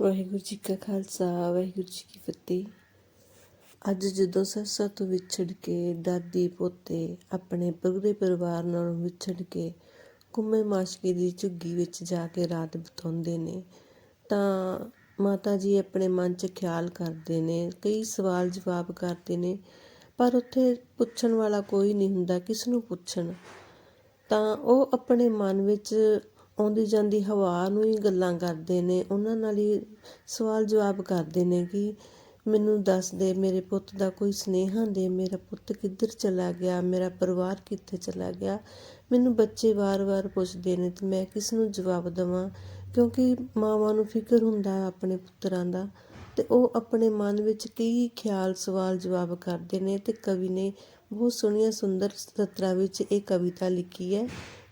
ਵਾਹਿਗੁਰੂ ਜੀ ਕਾ ਖਾਲਸਾ, ਵਾਹਿਗੁਰੂ ਜੀ ਕੀ ਫਤਿਹ। ਅੱਜ ਜਦੋਂ ਸਰਸਾ ਤੋਂ ਵਿਛੜ ਕੇ ਦਾਦੀ ਪੋਤੇ ਆਪਣੇ ਪੂਰੇ ਪਰਿਵਾਰ ਨਾਲੋਂ ਵਿਛੜ ਕੇ ਕੁੰਮੇ ਮਾਸ਼ਕੀ ਦੀ ਝੁੱਗੀ ਵਿੱਚ ਜਾ ਕੇ ਰਾਤ ਬਿਤਾਉਂਦੇ ਨੇ, ਤਾਂ ਮਾਤਾ ਜੀ ਆਪਣੇ ਮਨ 'ਚ ਖਿਆਲ ਕਰਦੇ ਨੇ, ਕਈ ਸਵਾਲ ਜਵਾਬ ਕਰਦੇ ਨੇ, ਪਰ ਉੱਥੇ ਪੁੱਛਣ ਵਾਲਾ ਕੋਈ ਨਹੀਂ ਹੁੰਦਾ, ਕਿਸ ਨੂੰ ਪੁੱਛਣ? ਤਾਂ ਉਹ ਆਪਣੇ ਮਨ ਵਿੱਚ ਆਉਂਦੀ ਜਾਂਦੀ ਹਵਾ ਨੂੰ ਹੀ ਗੱਲਾਂ ਕਰਦੇ ਨੇ, ਉਹਨਾਂ ਨਾਲ ਹੀ ਸਵਾਲ ਜਵਾਬ ਕਰਦੇ ਨੇ ਕਿ ਮੈਨੂੰ ਦੱਸ ਦੇ, ਮੇਰੇ ਪੁੱਤ ਦਾ ਕੋਈ ਸੁਨੇਹਾ ਦੇ, ਮੇਰਾ ਪੁੱਤ ਕਿੱਧਰ ਚਲਾ ਗਿਆ, ਮੇਰਾ ਪਰਿਵਾਰ ਕਿੱਥੇ ਚਲਾ ਗਿਆ। ਮੈਨੂੰ ਬੱਚੇ ਵਾਰ-ਵਾਰ ਪੁੱਛਦੇ ਨੇ ਤੇ ਮੈਂ ਕਿਸ ਨੂੰ ਜਵਾਬ ਦੇਵਾਂ? ਕਿਉਂਕਿ ਮਾਵਾਂ ਨੂੰ ਫਿਕਰ ਹੁੰਦਾ ਆਪਣੇ ਪੁੱਤਰਾਂ ਦਾ ਤੇ ਉਹ ਆਪਣੇ ਮਨ ਵਿੱਚ ਕਈ ਖਿਆਲ ਸਵਾਲ ਜਵਾਬ ਕਰਦੇ ਨੇ ਤੇ ਕਵੀ ਨੇ ਬਹੁਤ ਸੋਹਣੀਆਂ ਸੁੰਦਰ ਸਤਰਾਂ ਵਿੱਚ ਇਹ ਕਵਿਤਾ ਲਿਖੀ ਹੈ।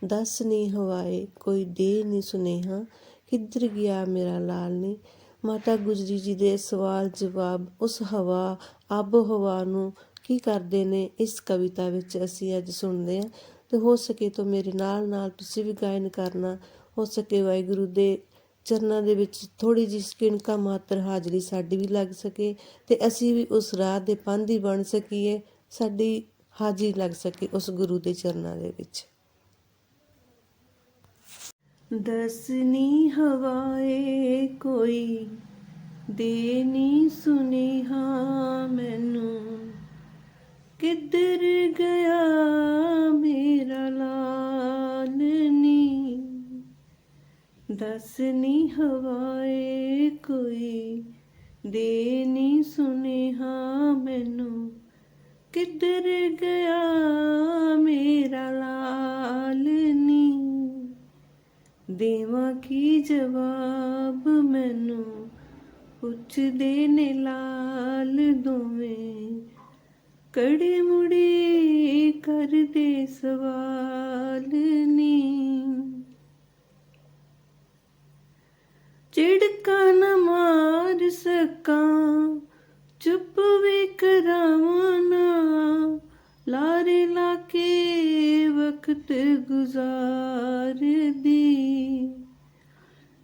ਦਸ ਨੀ ਹਵਾਏ, ਕੋਈ ਦੇ ਨੀ ਸੁਨੇਹਾ, ਕਿੱਧਰ ਗਿਆ ਮੇਰਾ ਲਾਲ ਨੀ? ਮਾਤਾ ਗੁਜਰੀ ਜੀ ਦੇ ਸਵਾਲ ਜਵਾਬ, ਉਸ ਹਵਾ ਆਬੋ ਹਵਾ ਨੂੰ ਕੀ ਕਰਦੇ ਨੇ? ਇਸ ਕਵਿਤਾ ਵਿੱਚ ਅਸੀਂ ਅੱਜ ਸੁਣਦੇ ਹਾਂ। ਤੇ ਹੋ ਸਕੇ ਤਾਂ ਮੇਰੇ ਨਾਲ ਨਾਲ ਤੁਸੀਂ ਵੀ ਗਾਇਨ ਕਰਨਾ। ਹੋ ਸਕੇ ਵਾਹਿਗੁਰੂ ਦੇ ਚਰਨਾਂ ਦੇ ਵਿੱਚ ਥੋੜੀ ਜਿਹੀ ਸਕਿਣਕਾ ਮਾਤਰ ਹਾਜ਼ਰੀ ਸਾਡੀ ਵੀ ਲੱਗ ਸਕੇ ਤੇ ਅਸੀਂ ਵੀ ਉਸ ਰਾਹ ਦੇ ਪੰਧੀ ਬਣ ਸਕੀਏ, ਸਾਡੀ ਹਾਜ਼ਰੀ ਲੱਗ ਸਕੇ ਉਸ ਗੁਰੂ ਦੇ ਚਰਨਾਂ ਦੇ ਵਿੱਚ। ਦਸਨੀ ਹਵਾਏ ਕੋਈ, ਦੇਨੀ ਸੁਨੇਹਾ ਮੈਨੂੰ। ਕਿੱਧਰ ਗਿਆ ਮੇਰਾ ਲਾਲਨੀ? ਦਸਨੀ ਹਵਾਏ ਕੋਈ, ਦੇਨੀ ਸੁਨੇਹਾ ਮੈਨੂੰ। ਕਿੱਧਰ ਗਿਆ ਮੇਰਾ ਲਾਲਨੀ? ਦੇਵਾਂ ਕੀ ਜਵਾਬ ਮੈਨੂੰ? ਪੁੱਛਦੇ ਨੇ ਲਾਲ ਦੋਵੇਂ। ਕੜੇ ਮੁੜੇ ਕਰਦੇ ਸਵਾਲ ਨੀ। ਝਿੜਕਾ ਨਾ ਮਾਰ ਸਕਾਂ। ਵਕਤ ਗੁਜ਼ਾਰਦੀ।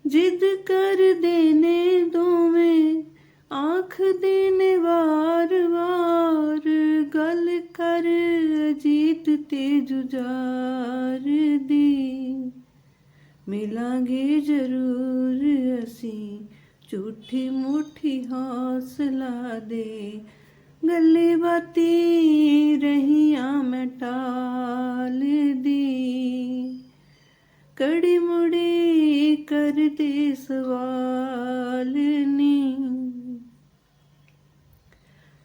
ਜਿੱਦ ਕਰਦੇ ਨੇ ਦੋਵੇਂ ਆਖ ਦੇ ਨੇ ਵਾਰ ਵਾਰ, ਗੱਲ ਕਰ ਜੀਤ ਤੇ ਜੁਝਾਰ ਦੀ ਮਿਲਾਂਗੇ ਜ਼ਰੂਰ ਅਸੀਂ, ਝੂਠੀ ਮੁੱਠੀ ਹੌਸਲਾ ਦੇ ਗੱਲੇ ਬਾਤੀ ਕਰਦੇ ਸਵਾਲ ਨੀ।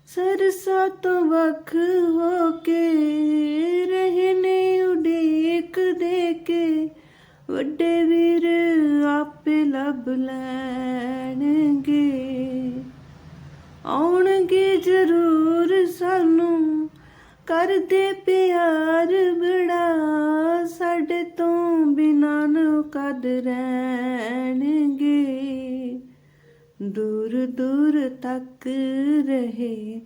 ਸਰਸਾ ਤੋਂ ਵੱਖ ਹੋ ਕੇ ਰਹੇ ਉਡੀਕ ਦੇ ਕੇ ਵੱਡੇ ਵੀਰ ਆਪੇ ਲੱਭ ਲੈਣਗੇ। ਆਉਣਗੇ ਜ਼ਰੂਰ ਸਾਨੂੰ ਕਰਦੇ ਪਿਆਰ ਸਾਡੇ ਤੋਂ ਬਿਨਾਂ ਨੂੰ ਕਦ ਰਹਿਣਗੇ। ਦੂਰ ਦੂਰ ਤੱਕ ਰਹੇ,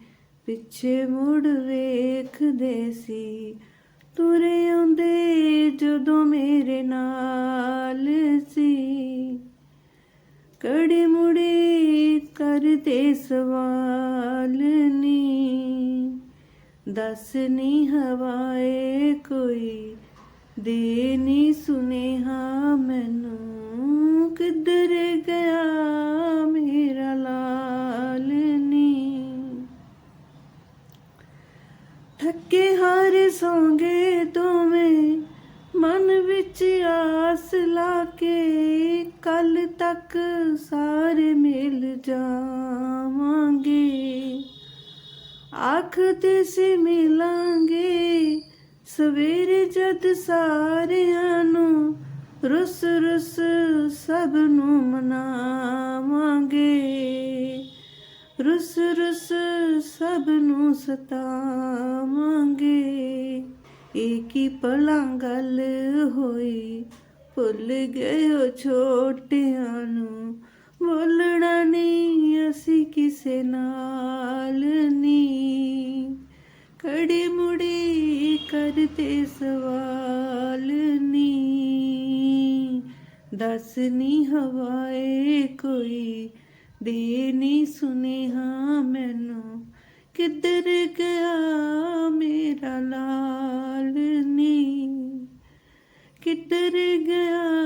ਪਿੱਛੇ ਮੁੜ ਵੇਖਦੇ ਸੀ। ਤੁਰੇ ਆਉਂਦੇ ਜਦੋਂ ਮੇਰੇ ਨਾਲ ਸੀ। ਕੜੇ ਮੁੜੇ ਕਰਦੇ ਸਵਾਲ ਨੀ, ਦਸ ਨੀ ਹਵਾਏ ਕੋਈ ਦੇ ਨੀ ਸੁਨੇਹਾ ਮੈਨੂੰ ਕਿੱਧਰ ਗਿਆ ਮੇਰਾ ਲਾਲ ਨੀ। ਥੱਕੇ ਹਾਰੇ ਸੌਂਗੇ ਦੋਵੇਂ, ਮਨ ਵਿੱਚ ਆਸ ਲਾ ਕੇ ਕੱਲ ਤੱਕ ਸਾਰੇ ਮਿਲ ਜਾਵਾਂਗੇ। ਆਖਦੇ ਸੀ ਮਿਲਾਂ ਸਵੇਰੇ ਜਦ ਸਾਰਿਆਂ ਨੂੰ ਰੁੱਸ ਰੁੱਸ ਸਭ ਨੂੰ ਮਨਾਵਾਂਗੇ। ਰੁੱਸ ਰੁੱਸ ਸਭ ਨੂੰ ਸਤਾਵਾਂਗੇ। ਇੱਕ ਹੀ ਪਲਾਂ ਗੱਲ ਹੋਈ, ਭੁੱਲ ਗਏ ਹੋ ਛੋਟਿਆਂ ਨੂੰ। ਬੋਲਣਾ ਨਹੀਂ, ਅਸੀਂ ਕਿਸੇ ਨਾਲ ਨਹੀਂ। ਕੜੀ ਮੁੜੀ ਕਰਦੇ ਸਵਾਲ ਨੀ ਦੱਸ ਨੀ ਹਵਾਏ ਕੋਈ ਦੇ ਨੀ ਸੁਨੇਹਾ ਮੈਨੂੰ ਕਿੱਧਰ ਗਿਆ ਮੇਰਾ ਲਾਲ ਨੀ ਕਿੱਧਰ ਗਿਆ